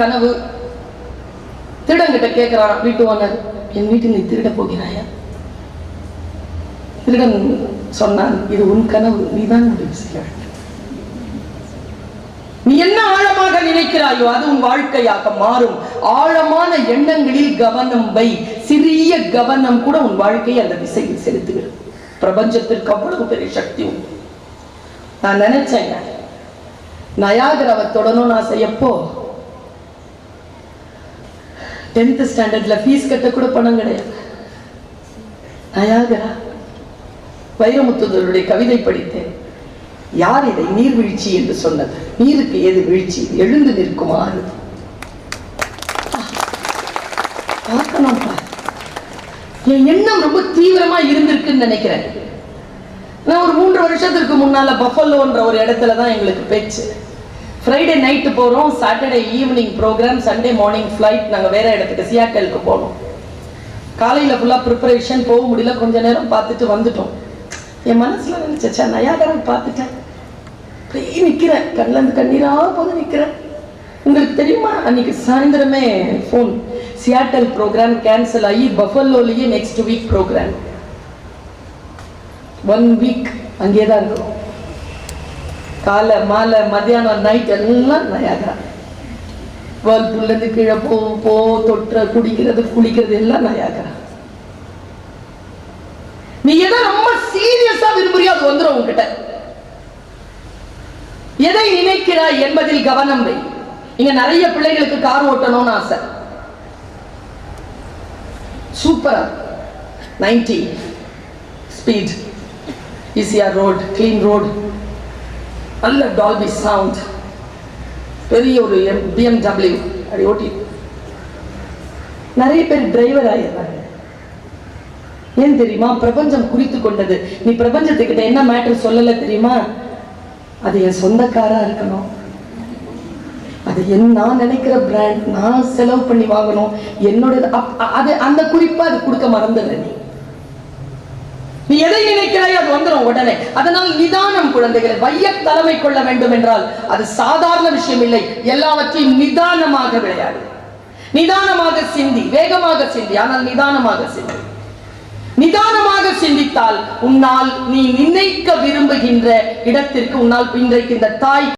கனவு. திருடங்கிட்ட கேட்கிறான் வீட்டு ஓனர் என் வீட்டில் நீ திருட போகிறாயா? திருடன் சொன்னான் இது உன் கனவு நீதான் முடிவு செய்ய வேண்டும் நீ என்ன ஆழமாக நினைக்கிறாயோ அது உன் வாழ்க்கையாக மாறும். ஆழமான எண்ணங்களில் கவனம் வை. சிறிய கவனம் கூட உன் வாழ்க்கையை அந்த திசையில் செலுத்துகிறது. பிரபஞ்சத்திற்கு அவ்வளவு பெரிய சக்தி உண்டு. நான் நினைச்சேன் நயாகராவை நான் செய்யப்போ டென்த்து ஸ்டாண்டர்டில் ஸ்டாண்டர்ட்ல ஃபீஸ் கட்ட கூட பணம் கிடையாது. நயாகரா வைரமுத்துதருடைய கவிதை படித்தேன். யார் இதை நீர்வீழ்ச்சி என்று சொன்னது? நீருக்கு ஏது வீழ்ச்சி? எழுந்து நிற்குமாறு பார்க்கணும்ப்பா என் எண்ணம் ரொம்ப தீவிரமா இருந்திருக்குன்னு நினைக்கிறேன். நான் ஒரு மூன்று வருஷத்திற்கு முன்னால பஃபலோன்ற ஒரு இடத்துல தான் எங்களுக்கு பேச்சு. ஃப்ரைடே நைட்டு போகிறோம் Saturday evening programme Sunday morning flight நாங்கள் வேறு இடத்துக்கு சியாட்டலுக்கு போனோம். காலையில் ஃபுல்லாக ப்ரிப்பரேஷன் போக முடியல கொஞ்ச நேரம் பார்த்துட்டு வந்துட்டோம். என் மனசில் நினைச்சா நயாகரம் பார்த்துட்டேன். அப்படியே நிற்கிறேன் கண்ணிலேருந்து கண்ணீராக போது நிற்கிறேன் உங்களுக்கு தெரியுமா அன்னைக்கு சாயந்தரமே ஃபோன் சியாட்டல் ப்ரோக்ராம் கேன்சல் ஆகி பஃபலோலேயே next week programme one week அங்கேயே தான் இருக்கிறோம் காலை மாலை மத்தியானம் நைட் எல்லாம் நயாகரா வேர்ல்பூல்லேருந்து கீழே போ போ தொற்ற குடிக்கிறது குளிக்கிறது எல்லாம் நயாகரா நீ எதை ரொம்ப சீரியஸா விரும்புறியோ அது வந்துடும் உங்ககிட்ட எதை நினைக்கிறாய் என்பதில் கவனம் வை. இங்க நிறைய பிள்ளைகளுக்கு கார் ஓட்டணும்னு ஆசை. சூப்பரா 90 speed ECR road clean road நல்ல டால்பி சவுண்ட் பெரிய ஒரு பிஎம்டபிள்யூ அப்படி ஓட்டி. நிறைய பேர் டிரைவர் ஆயிடுறாங்க ஏன் தெரியுமா? பிரபஞ்சம் குறித்து கொண்டது. நீ பிரபஞ்சத்துக்கிட்ட என்ன மேட்டர் சொல்லல தெரியுமா? அது என் சொந்த காரா இருக்கணும். அது என் நான் நினைக்கிற பிராண்ட் நான் செலவு பண்ணி வாங்கணும். என்னோட அது அந்த குறிப்பா அது கொடுக்க மறந்துடுற நீ. நீ எதை வந்துடும் உடனே. அதனால் நிதானம் குழந்தைகளை வைய தலைமை கொள்ள வேண்டும் என்றால் அது சாதாரண விஷயம் இல்லை. எல்லாவற்றையும் நிதானமாக விளையாடு. நிதானமாக சிந்தி வேகமாக சிந்தி ஆனால் நிதானமாக சிந்தி. நிதானமாக சிந்தித்தால் உன்னால் நீ நினைக்க விரும்புகின்ற இடத்திற்கு உன்னால் இன்றைக்கு இந்த தாய்